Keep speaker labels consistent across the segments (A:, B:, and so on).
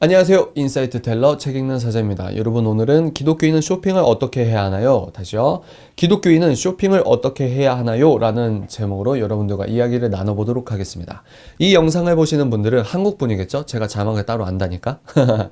A: 안녕하세요. 인사이트 텔러 책 읽는 사자입니다. 여러분 오늘은 기독교인은 쇼핑을 어떻게 해야 하나요? 다시요. 기독교인은 쇼핑을 어떻게 해야 하나요? 라는 제목으로 여러분들과 이야기를 나눠보도록 하겠습니다. 이 영상을 보시는 분들은 한국 분이겠죠? 제가 자막을 따로 안다니까.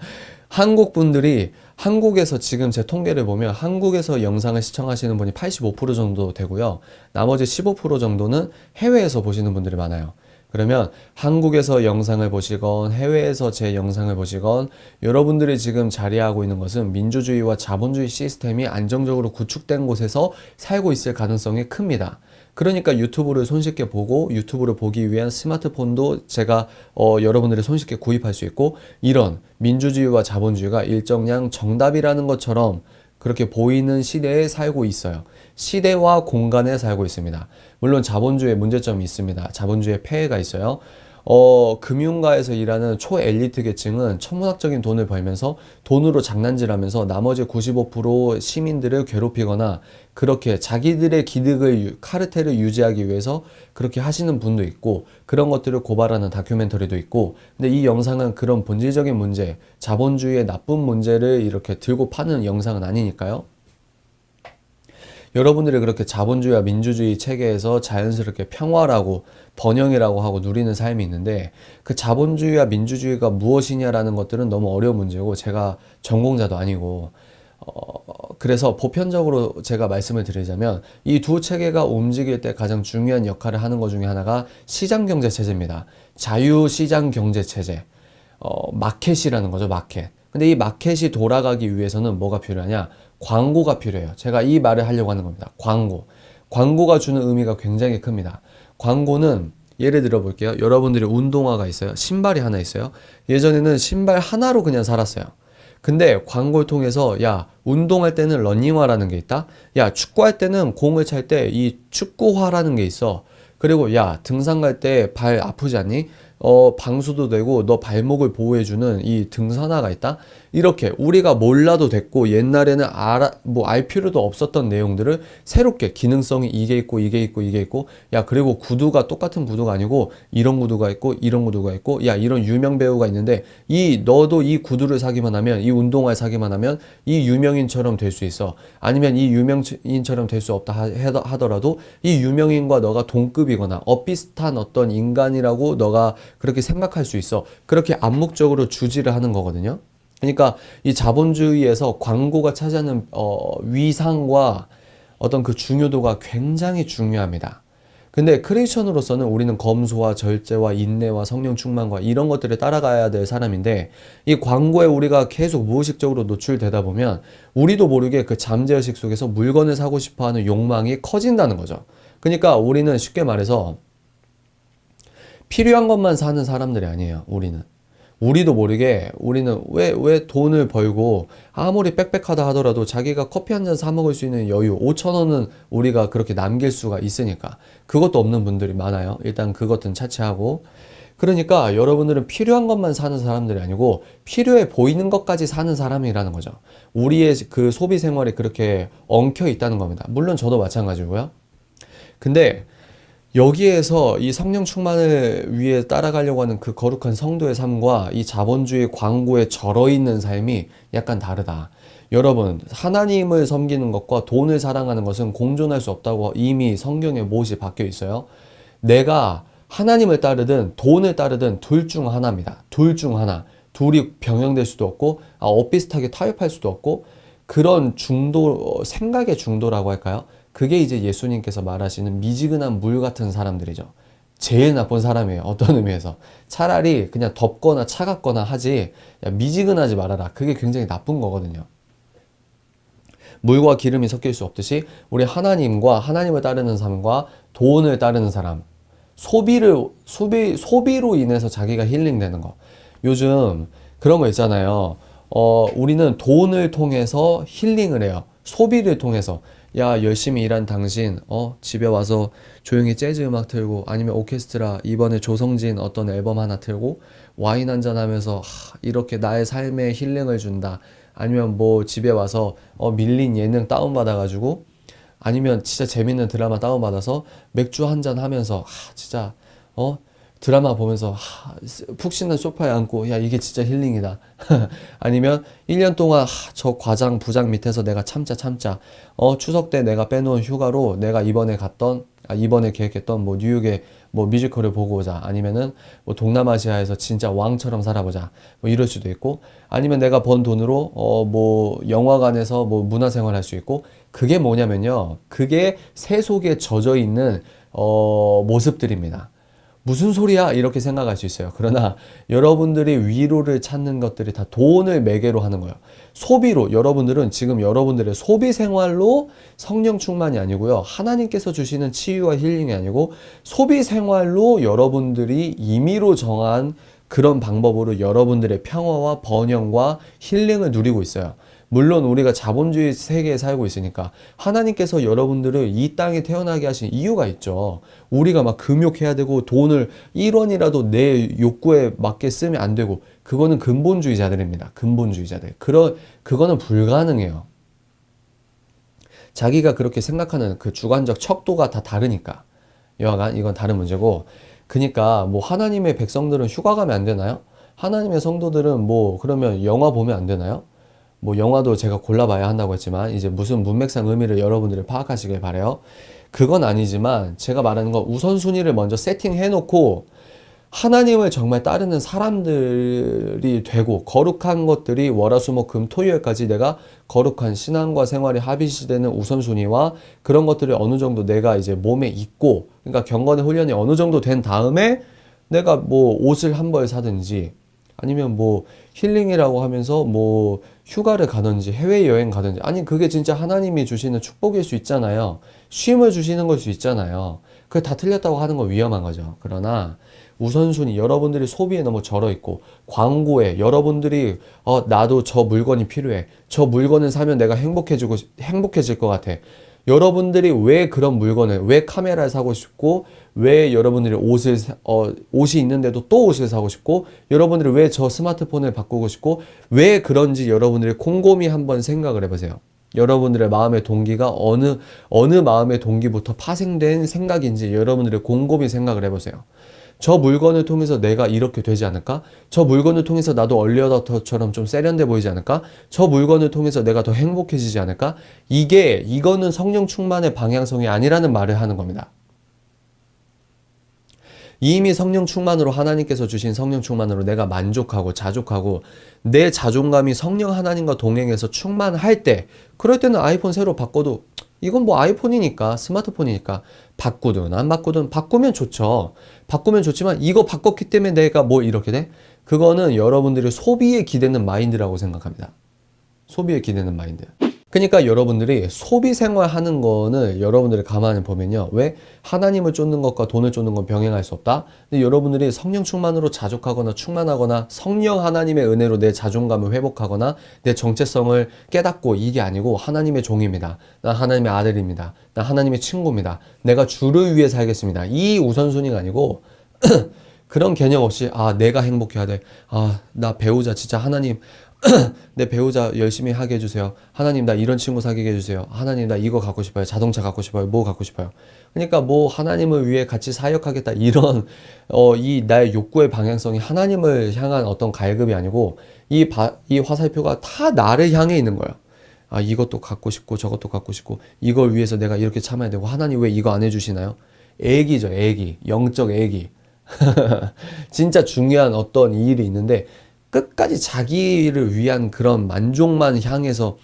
A: 한국 분들이 한국에서 지금 제 통계를 보면 한국에서 영상을 시청하시는 분이 85% 정도 되고요. 나머지 15% 정도는 해외에서 보시는 분들이 많아요. 그러면 한국에서 영상을 보시건 해외에서 제 영상을 보시건 여러분들이 지금 자리하고 있는 것은 민주주의와 자본주의 시스템이 안정적으로 구축된 곳에서 살고 있을 가능성이 큽니다. 그러니까 유튜브를 손쉽게 보고 유튜브를 보기 위한 스마트폰도 제가 어, 여러분들이 손쉽게 구입할 수 있고 이런 민주주의와 자본주의가 일정량 정답이라는 것처럼 그렇게 보이는 시대에 살고 있어요. 시대와 공간에 살고 있습니다. 물론 자본주의의 문제점이 있습니다. 자본주의의 폐해가 있어요. 어, 금융가에서 일하는 초엘리트 계층은 천문학적인 돈을 벌면서 돈으로 장난질하면서 나머지 95% 시민들을 괴롭히거나 그렇게 자기들의 기득을 유- 카르텔을 유지하기 위해서 그렇게 하시는 분도 있고 그런 것들을 고발하는 다큐멘터리도 있고 근데 이 영상은 그런 본질적인 문제, 자본주의의 나쁜 문제를 이렇게 들고 파는 영상은 아니니까요. 여러분들이 그렇게 자본주의와 민주주의 체계에서 자연스럽게 평화라고 번영이라고 하고 누리는 삶이 있는데 그 자본주의와 민주주의가 무엇이냐라는 것들은 너무 어려운 문제고 제가 전공자도 아니고 어, 그래서 보편적으로 제가 말씀을 드리자면 이 두 체계가 움직일 때 가장 중요한 역할을 하는 것 중에 하나가 시장 경제 체제입니다. 자유 시장 경제 체제. 어, 마켓이라는 거죠, 마켓. 근데 이 마켓이 돌아가기 위해서는 뭐가 필요하냐? 광고가 필요해요. 제가 이 말을 하려고 하는 겁니다. 광고. 광고가 주는 의미가 굉장히 큽니다. 광고는 예를 들어 볼게요. 여러분들이 운동화가 있어요. 신발이 하나 있어요. 예전에는 신발 하나로 그냥 살았어요. 근데 광고를 통해서 야 운동할 때는 러닝화라는 게 있다. 야 축구할 때는 공을 찰 때 이 축구화라는 게 있어. 그리고 야 등산 갈 때 발 아프지 않니? 어 방수도 되고 너 발목을 보호해주는 이 등산화가 있다. 이렇게 우리가 몰라도 됐고 옛날에는 알아 뭐 알 필요도 없었던 내용들을 새롭게 기능성이 이게 있고 이게 있고 이게 있고 야 그리고 구두가 똑같은 구두가 아니고 이런 구두가 있고 이런 구두가 있고 야 이런 유명 배우가 있는데 이 너도 이 구두를 사기만 하면 이 운동화를 사기만 하면 이 유명인처럼 될 수 있어 아니면 이 유명인처럼 될 수 없다 하더라도 이 유명인과 너가 동급이거나 엇비슷한 어떤 인간이라고 너가 그렇게 생각할 수 있어 그렇게 암묵적으로 주지를 하는 거거든요. 그러니까 이 자본주의에서 광고가 차지하는 어, 위상과 어떤 그 중요도가 굉장히 중요합니다. 근데 크리스천으로서는 우리는 검소와 절제와 인내와 성령 충만과 이런 것들을 따라가야 될 사람인데 이 광고에 우리가 계속 무의식적으로 노출되다 보면 우리도 모르게 그 잠재의식 속에서 물건을 사고 싶어 하는 욕망이 커진다는 거죠. 그러니까 우리는 쉽게 말해서 필요한 것만 사는 사람들이 아니에요. 우리는. 우리도 모르게 우리는 왜, 왜 돈을 벌고 아무리 빽빽하다 하더라도 자기가 커피 한 잔 사 먹을 수 있는 여유 5천 원은 우리가 그렇게 남길 수가 있으니까 그것도 없는 분들이 많아요. 일단 그것은 차치하고 그러니까 여러분들은 필요한 것만 사는 사람들이 아니고 필요해 보이는 것까지 사는 사람이라는 거죠. 우리의 그 소비 생활이 그렇게 엉켜 있다는 겁니다. 물론 저도 마찬가지고요. 근데 여기에서 이 성령 충만을 위해 따라가려고 하는 그 거룩한 성도의 삶과 이 자본주의 광고에 절어 있는 삶이 약간 다르다. 여러분, 하나님을 섬기는 것과 돈을 사랑하는 것은 공존할 수 없다고 이미 성경에 못이 박혀 있어요. 내가 하나님을 따르든 돈을 따르든 둘 중 하나입니다. 둘 중 하나. 둘이 병행될 수도 없고, 아, 엇비슷하게 타협할 수도 없고, 그런 중도, 어, 생각의 중도라고 할까요? 그게 이제 예수님께서 말하시는 미지근한 물 같은 사람들이죠. 제일 나쁜 사람이에요. 어떤 의미에서. 차라리 그냥 덥거나 차갑거나 하지, 야, 미지근하지 말아라. 그게 굉장히 나쁜 거거든요. 물과 기름이 섞일 수 없듯이 우리 하나님과 하나님을 따르는 삶과 돈을 따르는 사람, 소비를 소비 소비로 인해서 자기가 힐링되는 거. 요즘 그런 거 있잖아요. 어, 우리는 돈을 통해서 힐링을 해요. 소비를 통해서. 야, 열심히 일한 당신, 어, 집에 와서 조용히 재즈 음악 틀고, 아니면 오케스트라, 이번에 조성진 어떤 앨범 하나 틀고, 와인 한잔 하면서, 하, 이렇게 나의 삶에 힐링을 준다. 아니면 뭐 집에 와서, 어, 밀린 예능 다운 받아 가지고, 아니면 진짜 재밌는 드라마 다운 받아서 맥주 한잔 하면서, 하, 진짜, 어, 드라마 보면서 하, 푹 쉬는 소파에 앉고 야 이게 진짜 힐링이다. 아니면 1년 동안 하, 저 과장 부장 밑에서 내가 참자 참자. 어 추석 때 내가 빼놓은 휴가로 내가 이번에 갔던 아, 이번에 계획했던 뭐 뉴욕의 뭐 뮤지컬을 보고 오자. 아니면은 뭐 동남아시아에서 진짜 왕처럼 살아보자. 뭐 이럴 수도 있고 아니면 내가 번 돈으로 어 뭐 영화관에서 뭐 문화생활 할 수 있고 그게 뭐냐면요. 그게 세속에 젖어 있는 어 모습들입니다. 무슨 소리야? 이렇게 생각할 수 있어요. 그러나 여러분들이 위로를 찾는 것들이 다 돈을 매개로 하는 거예요. 소비로, 여러분들은 지금 여러분들의 소비 생활로 성령 충만이 아니고요. 하나님께서 주시는 치유와 힐링이 아니고 소비 생활로 여러분들이 임의로 정한 그런 방법으로 여러분들의 평화와 번영과 힐링을 누리고 있어요. 물론 우리가 자본주의 세계에 살고 있으니까 하나님께서 여러분들을 이 땅에 태어나게 하신 이유가 있죠. 우리가 막 금욕해야 되고 돈을 1원이라도 내 욕구에 맞게 쓰면 안 되고 그거는 근본주의자들입니다. 근본주의자들. 그런 그거는 불가능해요. 자기가 그렇게 생각하는 그 주관적 척도가 다 다르니까. 여하간 이건 다른 문제고. 그니까 뭐 하나님의 백성들은 휴가 가면 안 되나요? 하나님의 성도들은 뭐 그러면 영화 보면 안 되나요? 뭐 영화도 제가 골라봐야 한다고 했지만 이제 무슨 문맥상 의미를 여러분들이 파악하시길 바래요. 그건 아니지만 제가 말하는 건 우선순위를 먼저 세팅해 놓고 하나님을 정말 따르는 사람들이 되고 거룩한 것들이 월화수목금 토요일까지 내가 거룩한 신앙과 생활이 합의시 되는 우선순위와 그런 것들이 어느 정도 내가 이제 몸에 있고 그러니까 경건의 훈련이 어느 정도 된 다음에 내가 뭐 옷을 한 벌 사든지 아니면 뭐 힐링이라고 하면서 뭐 휴가를 가든지 해외여행 가든지 아니 그게 진짜 하나님이 주시는 축복일 수 있잖아요. 쉼을 주시는 걸 수 있잖아요. 그게 다 틀렸다고 하는 건 위험한 거죠. 그러나 우선순위 여러분들이 소비에 너무 절어 있고 광고에 여러분들이 어 나도 저 물건이 필요해. 저 물건을 사면 내가 행복해지고 행복해질 것 같아. 여러분들이 왜 그런 물건을 왜 카메라를 사고 싶고 왜 여러분들이 옷을 사- 어, 옷이 있는데도 또 옷을 사고 싶고 여러분들이 왜 저 스마트폰을 바꾸고 싶고 왜 그런지 여러분들이 곰곰이 한번 생각을 해보세요. 여러분들의 마음의 동기가 어느 어느 마음의 동기부터 파생된 생각인지 여러분들이 곰곰이 생각을 해보세요. 저 물건을 통해서 내가 이렇게 되지 않을까? 저 물건을 통해서 나도 얼리어다터처럼 좀 세련돼 보이지 않을까? 저 물건을 통해서 내가 더 행복해지지 않을까? 이게 이거는 성령 충만의 방향성이 아니라는 말을 하는 겁니다. 이미 성령 충만으로 하나님께서 주신 성령 충만으로 내가 만족하고 자족하고 내 자존감이 성령 하나님과 동행해서 충만할 때 그럴 때는 아이폰 새로 바꿔도 이건 뭐 아이폰이니까 스마트폰이니까 바꾸든 안 바꾸든 바꾸면 좋죠. 바꾸면 좋지만 이거 바꿨기 때문에 내가 뭐 이렇게 돼? 그거는 여러분들이 소비에 기대는 마인드라고 생각합니다. 소비에 기대는 마인드. 그러니까 여러분들이 소비 생활 하는 거는 여러분들이 가만히 보면요. 왜 하나님을 쫓는 것과 돈을 쫓는 건 병행할 수 없다. 근데 여러분들이 성령 충만으로 자족하거나 충만하거나 성령 하나님의 은혜로 내 자존감을 회복하거나 내 정체성을 깨닫고 이게 아니고 하나님의 종입니다. 나 하나님의 아들입니다. 나 하나님의 친구입니다. 내가 주를 위해 살겠습니다. 이 우선순위가 아니고 그런 개념 없이 아 내가 행복해야 돼. 아 나 배우자 진짜 하나님 내 배우자 열심히 하게 해주세요. 하나님 나 이런 친구 사귀게 해주세요. 하나님 나 이거 갖고 싶어요. 자동차 갖고 싶어요. 뭐 갖고 싶어요. 그러니까 뭐 하나님을 위해 같이 사역하겠다 이런 어 이 나의 욕구의 방향성이 하나님을 향한 어떤 갈급이 아니고 이, 바, 이 화살표가 다 나를 향해 있는 거예요. 아 이것도 갖고 싶고 저것도 갖고 싶고 이걸 위해서 내가 이렇게 참아야 되고 하나님 왜 이거 안 해주시나요? 애기죠 애기 영적 애기 진짜 중요한 어떤 일이 있는데 끝까지 자기를 위한 그런 만족만 향해서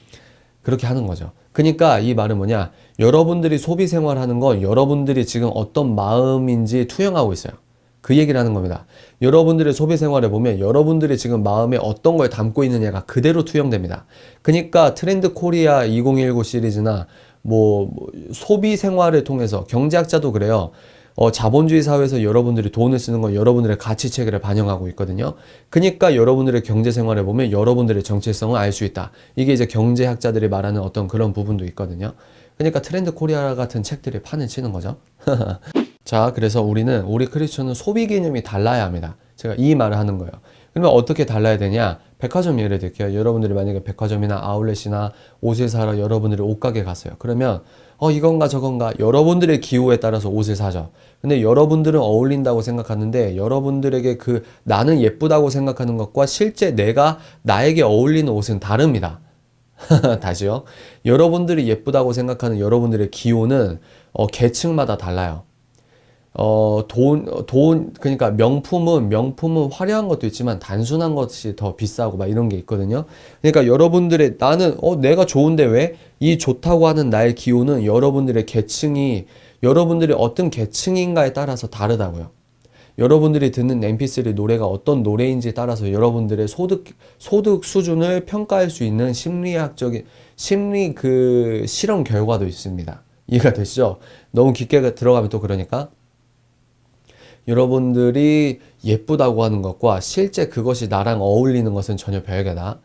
A: 그렇게 하는 거죠. 그러니까 이 말은 뭐냐? 여러분들이 소비 생활하는 건 여러분들이 지금 어떤 마음인지 투영하고 있어요. 그 얘기를 하는 겁니다. 여러분들의 소비 생활에 보면 여러분들이 지금 마음에 어떤 걸 담고 있느냐가 그대로 투영됩니다. 그러니까 트렌드 코리아 2019 시리즈나 뭐, 뭐 소비 생활을 통해서 경제학자도 그래요. 어, 자본주의 사회에서 여러분들이 돈을 쓰는 건 여러분들의 가치 체계를 반영하고 있거든요. 그러니까 여러분들의 경제 생활에 보면 여러분들의 정체성을 알 수 있다. 이게 이제 경제학자들이 말하는 어떤 그런 부분도 있거든요. 그러니까 트렌드 코리아 같은 책들이 판을 치는 거죠. 자, 그래서 우리는 우리 크리스천은 소비 개념이 달라야 합니다. 제가 이 말을 하는 거예요. 그러면 어떻게 달라야 되냐? 백화점 예를 들게요. 여러분들이 만약에 백화점이나 아울렛이나 옷을 사러 여러분들이 옷가게 갔어요. 그러면 어, 이건가 저건가 여러분들의 기호에 따라서 옷을 사죠. 근데 여러분들은 어울린다고 생각하는데 여러분들에게 그 나는 예쁘다고 생각하는 것과 실제 내가 나에게 어울리는 옷은 다릅니다. 다시요. 여러분들이 예쁘다고 생각하는 여러분들의 기호는 어, 계층마다 달라요. 어, 돈, 돈, 그러니까 명품은, 명품은 화려한 것도 있지만 단순한 것이 더 비싸고 막 이런 게 있거든요. 그러니까 여러분들의, 나는, 어, 내가 좋은데 왜? 이 좋다고 하는 나의 기호는 여러분들의 계층이, 여러분들이 어떤 계층인가에 따라서 다르다고요. 여러분들이 듣는 mp3 노래가 어떤 노래인지에 따라서 여러분들의 소득, 소득 수준을 평가할 수 있는 심리학적인, 심리 그 실험 결과도 있습니다. 이해가 되시죠? 너무 깊게 들어가면 또 그러니까. 여러분들이 예쁘다고 하는 것과 실제 그것이 나랑 어울리는 것은 전혀 별개다.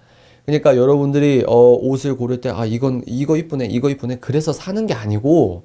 A: 그러니까 여러분들이 어, 옷을 고를 때, 아, 이건, 이거 이쁘네, 이거 이쁘네. 그래서 사는 게 아니고,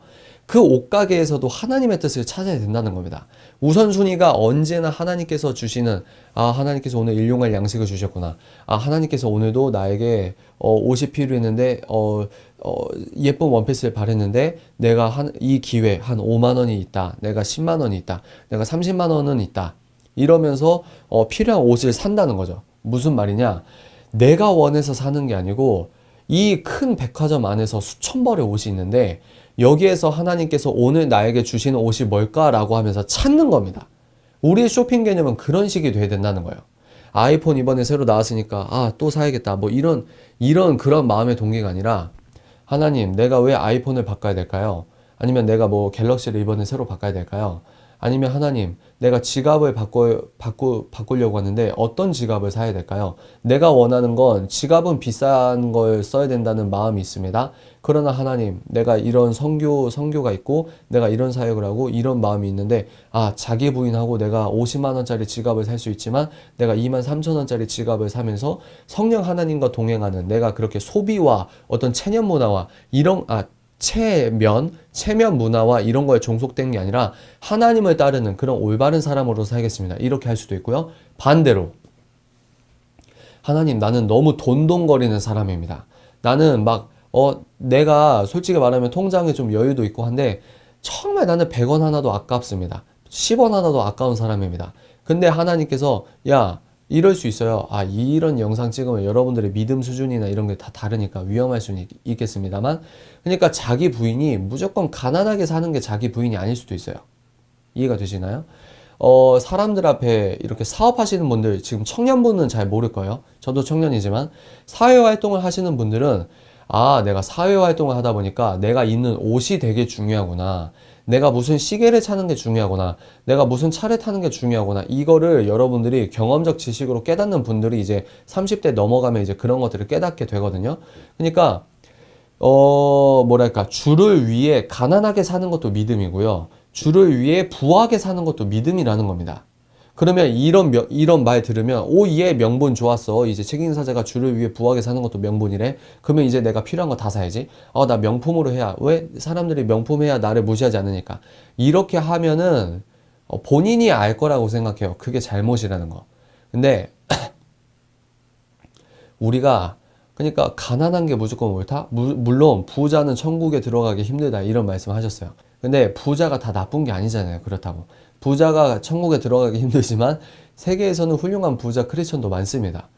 A: 그 옷가게에서도 하나님의 뜻을 찾아야 된다는 겁니다. 우선순위가 언제나 하나님께서 주시는, 아, 하나님께서 오늘 일용할 양식을 주셨구나. 아, 하나님께서 오늘도 나에게 어, 옷이 필요했는데, 어, 어, 예쁜 원피스를 바랬는데, 내가 한, 이 기회, 한 5만 원이 있다. 내가 10만 원이 있다. 내가 30만 원은 있다. 이러면서, 어, 필요한 옷을 산다는 거죠. 무슨 말이냐? 내가 원해서 사는 게 아니고, 이 큰 백화점 안에서 수천 벌의 옷이 있는데, 여기에서 하나님께서 오늘 나에게 주시는 옷이 뭘까라고 하면서 찾는 겁니다. 우리의 쇼핑 개념은 그런 식이 돼야 된다는 거예요. 아이폰 이번에 새로 나왔으니까 아, 또 사야겠다. 뭐 이런 이런 그런 마음의 동기가 아니라 하나님, 내가 왜 아이폰을 바꿔야 될까요? 아니면 내가 뭐 갤럭시를 이번에 새로 바꿔야 될까요? 아니면 하나님, 내가 지갑을 바꿔, 바꾸, 바꾸려고 하는데 어떤 지갑을 사야 될까요? 내가 원하는 건 지갑은 비싼 걸 써야 된다는 마음이 있습니다. 그러나 하나님, 내가 이런 성교, 성교가 있고 내가 이런 사역을 하고 이런 마음이 있는데 아, 자기 부인하고 내가 50만 원짜리 지갑을 살 수 있지만 내가 2만 3천 원짜리 지갑을 사면서 성령 하나님과 동행하는 내가 그렇게 소비와 어떤 체념 문화와 이런, 아, 체면, 체면 문화와 이런 거에 종속된 게 아니라 하나님을 따르는 그런 올바른 사람으로 살겠습니다. 이렇게 할 수도 있고요. 반대로 하나님 나는 너무 돈돈거리는 사람입니다. 나는 막 어, 내가 솔직히 말하면 통장에 좀 여유도 있고 한데 정말 나는 100원 하나도 아깝습니다. 10원 하나도 아까운 사람입니다. 근데 하나님께서 야 이럴 수 있어요. 아, 이런 영상 찍으면 여러분들의 믿음 수준이나 이런 게 다 다르니까 위험할 수는 있, 겠습니다만 그러니까 자기 부인이 무조건 가난하게 사는 게 자기 부인이 아닐 수도 있어요. 이해가 되시나요? 어, 사람들 앞에 이렇게 사업하시는 분들, 지금 청년분은 잘 모를 거예요. 저도 청년이지만, 사회활동을 하시는 분들은, 아, 내가 사회활동을 하다 보니까 내가 입는 옷이 되게 중요하구나. 내가 무슨 시계를 차는 게 중요하구나. 내가 무슨 차를 타는 게 중요하구나. 이거를 여러분들이 경험적 지식으로 깨닫는 분들이 이제 30대 넘어가면 이제 그런 것들을 깨닫게 되거든요. 그러니까, 어, 뭐랄까, 주를 위해 가난하게 사는 것도 믿음이고요. 주를 위해 부하게 사는 것도 믿음이라는 겁니다. 그러면 이런 명, 이런 말 들으면 오얘 명분 좋았어. 이제 책임사자가 주를 위해 부하게 사는 것도 명분이래. 그러면 이제 내가 필요한 거 다 사야지. 어 나 명품으로 해야. 왜? 사람들이 명품 해야 나를 무시하지 않으니까. 이렇게 하면은 어, 본인이 알 거라고 생각해요. 그게 잘못이라는 거. 근데 우리가 그러니까 가난한 게 무조건 옳다 무, 물론 부자는 천국에 들어가기 힘들다 이런 말씀 하셨어요 근데 부자가 다 나쁜 게 아니잖아요 그렇다고 부자가 천국에 들어가기 힘들지만 세계에서는 훌륭한 부자 크리스천도 많습니다.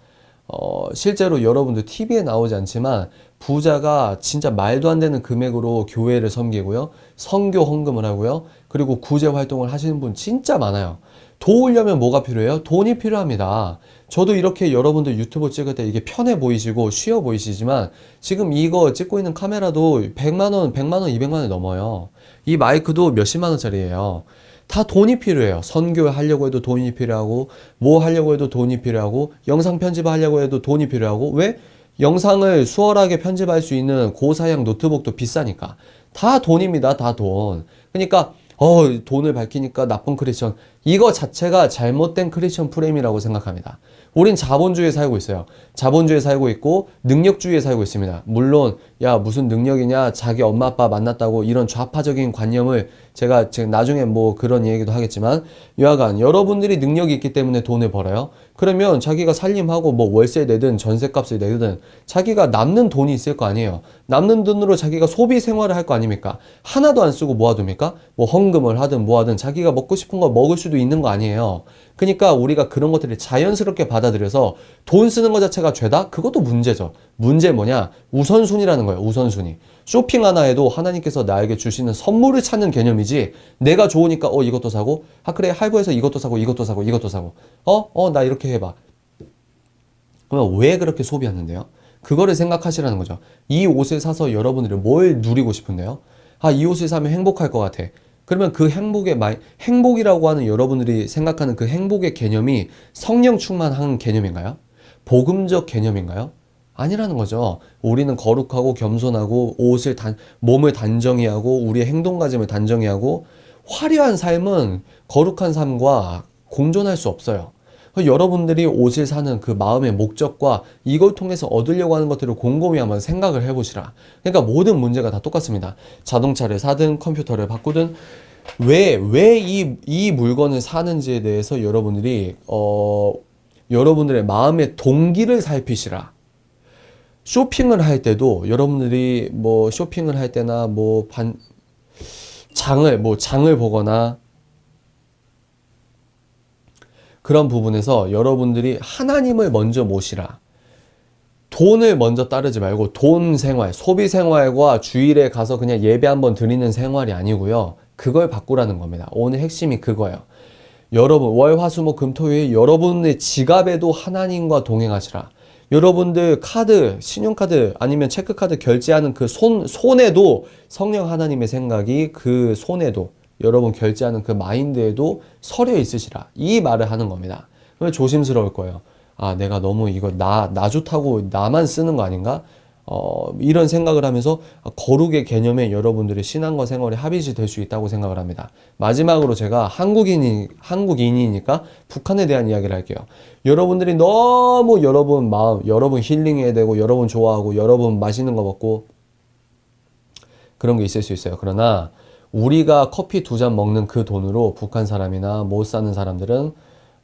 A: 어, 실제로 여러분들 TV에 나오지 않지만 부자가 진짜 말도 안 되는 금액으로 교회를 섬기고요. 성교 헌금을 하고요. 그리고 구제 활동을 하시는 분 진짜 많아요. 도우려면 뭐가 필요해요? 돈이 필요합니다. 저도 이렇게 여러분들 유튜브 찍을 때 이게 편해 보이시고 쉬워 보이시지만 지금 이거 찍고 있는 카메라도 100만원, 100만원, 200만원 넘어요. 이 마이크도 몇십만 원짜리예요. 다 돈이 필요해요. 선교 하려고 해도 돈이 필요하고, 뭐 하려고 해도 돈이 필요하고, 영상 편집하려고 해도 돈이 필요하고, 왜? 영상을 수월하게 편집할 수 있는 고사양 노트북도 비싸니까. 다 돈입니다. 다 돈. 그러니까, 어, 돈을 밝히니까 나쁜 크리스천. 이거 자체가 잘못된 크리스천 프레임이라고 생각합니다. 우린 자본주의에 살고 있어요. 자본주의에 살고 있고 능력주의에 살고 있습니다. 물론 야 무슨 능력이냐 자기 엄마 아빠 만났다고 이런 좌파적인 관념을 제가 지금 나중에 뭐 그런 얘기도 하겠지만 여하간 여러분들이 능력이 있기 때문에 돈을 벌어요. 그러면 자기가 살림하고 뭐 월세 내든 전세값을 내든 자기가 남는 돈이 있을 거 아니에요. 남는 돈으로 자기가 소비 생활을 할 거 아닙니까? 하나도 안 쓰고 모아둡니까? 뭐 헌금을 하든 뭐 하든 자기가 먹고 싶은 거 먹을 수도 있는 거 아니에요. 그러니까 우리가 그런 것들을 자연스럽게 받아들여서 돈 쓰는 것 자체가 죄다? 그것도 문제죠. 문제 뭐냐? 우선순위라는 거예요. 우선순위. 쇼핑 하나 해도 하나님께서 나에게 주시는 선물을 찾는 개념이지 내가 좋으니까 어 이것도 사고 아 그래 할부해서 이것도 사고 이것도 사고 이것도 사고 어 어 나 이렇게 해봐 그러면 왜 그렇게 소비하는데요? 그거를 생각하시라는 거죠. 이 옷을 사서 여러분들이 뭘 누리고 싶은데요? 아, 이 옷을 사면 행복할 것 같아. 그러면 그 행복의 마 행복이라고 하는 여러분들이 생각하는 그 행복의 개념이 성령 충만한 개념인가요? 복음적 개념인가요? 아니라는 거죠. 우리는 거룩하고 겸손하고 옷을 단, 몸을 단정히 하고 우리의 행동가짐을 단정히 하고 화려한 삶은 거룩한 삶과 공존할 수 없어요. 여러분들이 옷을 사는 그 마음의 목적과 이걸 통해서 얻으려고 하는 것들을 곰곰이 한번 생각을 해보시라. 그러니까 모든 문제가 다 똑같습니다. 자동차를 사든 컴퓨터를 바꾸든 왜, 왜 이, 이 물건을 사는지에 대해서 여러분들이, 어, 여러분들의 마음의 동기를 살피시라. 쇼핑을 할 때도 여러분들이 뭐 쇼핑을 할 때나 뭐 반, 장을, 뭐 장을 보거나 그런 부분에서 여러분들이 하나님을 먼저 모시라. 돈을 먼저 따르지 말고 돈 생활, 소비 생활과 주일에 가서 그냥 예배 한번 드리는 생활이 아니고요. 그걸 바꾸라는 겁니다. 오늘 핵심이 그거예요. 여러분 월, 화, 수, 목, 금, 토, 일 여러분의 지갑에도 하나님과 동행하시라. 여러분들 카드, 신용카드 아니면 체크카드 결제하는 그 손, 손에도 성령 하나님의 생각이 그 손에도 여러분 결제하는 그 마인드에도 서려 있으시라. 이 말을 하는 겁니다. 그러면 조심스러울 거예요. 아, 내가 너무 이거 나, 나 좋다고 나만 쓰는 거 아닌가? 어, 이런 생각을 하면서 거룩의 개념에 여러분들의 신앙과 생활이 합의시 될 수 있다고 생각을 합니다. 마지막으로 제가 한국인이, 한국인이니까 북한에 대한 이야기를 할게요. 여러분들이 너무 여러분 마음, 여러분 힐링해야 되고, 여러분 좋아하고, 여러분 맛있는 거 먹고, 그런 게 있을 수 있어요. 그러나, 우리가 커피 두 잔 먹는 그 돈으로 북한 사람이나 못 사는 사람들은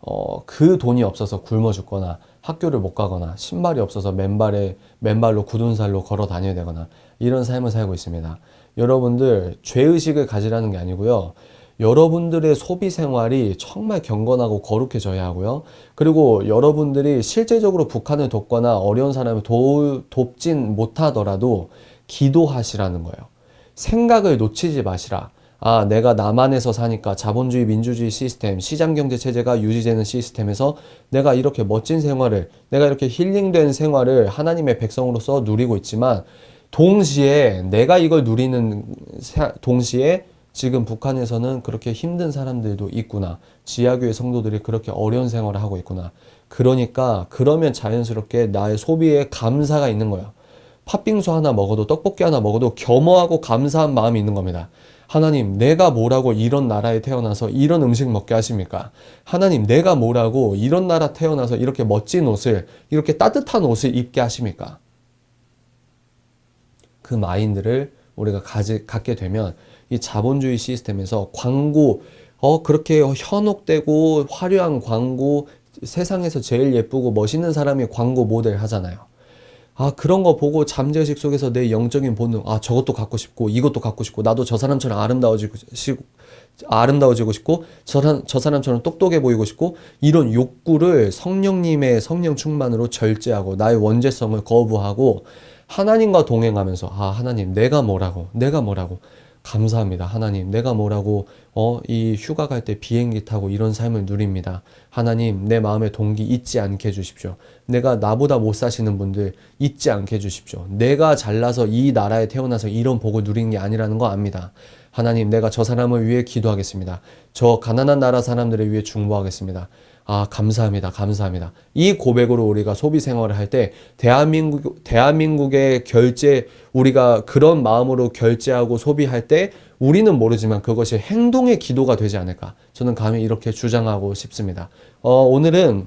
A: 어, 그 돈이 없어서 굶어 죽거나 학교를 못 가거나 신발이 없어서 맨발에 맨발로 굳은 살로 걸어 다녀야 되거나 이런 삶을 살고 있습니다. 여러분들 죄의식을 가지라는 게 아니고요. 여러분들의 소비 생활이 정말 경건하고 거룩해져야 하고요. 그리고 여러분들이 실제적으로 북한을 돕거나 어려운 사람을 도, 돕진 못하더라도 기도하시라는 거예요. 생각을 놓치지 마시라. 아, 내가 남한에서 사니까 자본주의 민주주의 시스템, 시장 경제 체제가 유지되는 시스템에서 내가 이렇게 멋진 생활을, 내가 이렇게 힐링된 생활을 하나님의 백성으로서 누리고 있지만 동시에 내가 이걸 누리는 동시에 지금 북한에서는 그렇게 힘든 사람들도 있구나. 지하교회 성도들이 그렇게 어려운 생활을 하고 있구나. 그러니까 그러면 자연스럽게 나의 소비에 감사가 있는 거예요. 팥빙수 하나 먹어도 떡볶이 하나 먹어도 겸허하고 감사한 마음이 있는 겁니다. 하나님, 내가 뭐라고 이런 나라에 태어나서 이런 음식 먹게 하십니까? 하나님, 내가 뭐라고 이런 나라 태어나서 이렇게 멋진 옷을, 이렇게 따뜻한 옷을 입게 하십니까? 그 마인드를 우리가 가지, 갖게 되면 이 자본주의 시스템에서 광고, 어, 그렇게 현혹되고 화려한 광고, 세상에서 제일 예쁘고 멋있는 사람이 광고 모델 하잖아요. 아, 그런 거 보고 잠재의식 속에서 내 영적인 본능, 아, 저것도 갖고 싶고, 이것도 갖고 싶고, 나도 저 사람처럼 아름다워지고, 아름다워지고 싶고, 저, 사람, 저 사람처럼 똑똑해 보이고 싶고, 이런 욕구를 성령님의 성령 충만으로 절제하고, 나의 원죄성을 거부하고, 하나님과 동행하면서, 아, 하나님, 내가 뭐라고, 내가 뭐라고, 감사합니다. 하나님, 내가 뭐라고, 어, 이 휴가 갈 때 비행기 타고 이런 삶을 누립니다. 하나님, 내 마음의 동기 잊지 않게 해주십시오. 내가 나보다 못 사시는 분들 잊지 않게 해주십시오. 내가 잘나서 이 나라에 태어나서 이런 복을 누리는 게 아니라는 거 압니다. 하나님, 내가 저 사람을 위해 기도하겠습니다. 저 가난한 나라 사람들을 위해 중보하겠습니다. 아, 감사합니다. 감사합니다. 이 고백으로 우리가 소비 생활을 할 때 대한민국 대한민국의 결제 우리가 그런 마음으로 결제하고 소비할 때 우리는 모르지만 그것이 행동의 기도가 되지 않을까. 저는 감히 이렇게 주장하고 싶습니다. 어, 오늘은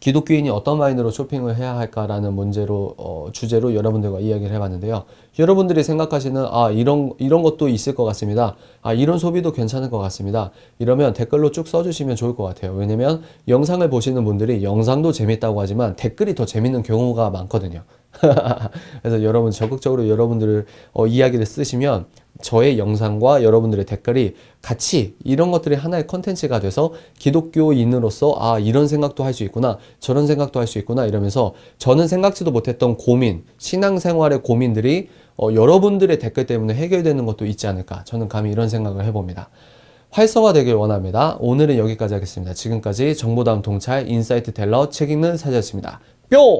A: 기독교인이 어떤 마인드로 쇼핑을 해야 할까라는 문제로 어, 주제로 여러분들과 이야기를 해봤는데요. 여러분들이 생각하시는 아 이런 이런 것도 있을 것 같습니다. 아 이런 소비도 괜찮을 것 같습니다. 이러면 댓글로 쭉 써주시면 좋을 것 같아요. 왜냐면 영상을 보시는 분들이 영상도 재밌다고 하지만 댓글이 더 재밌는 경우가 많거든요. 그래서 여러분 적극적으로 여러분들 어, 이야기를 쓰시면 저의 영상과 여러분들의 댓글이 같이 이런 것들이 하나의 컨텐츠가 돼서 기독교인으로서 아 이런 생각도 할 수 있구나 저런 생각도 할 수 있구나 이러면서 저는 생각지도 못했던 고민 신앙생활의 고민들이 어, 여러분들의 댓글 때문에 해결되는 것도 있지 않을까 저는 감히 이런 생각을 해봅니다. 활성화되길 원합니다. 오늘은 여기까지 하겠습니다. 지금까지 정보다음 통찰 인사이트 텔러 책 읽는 사자였습니다. 뿅!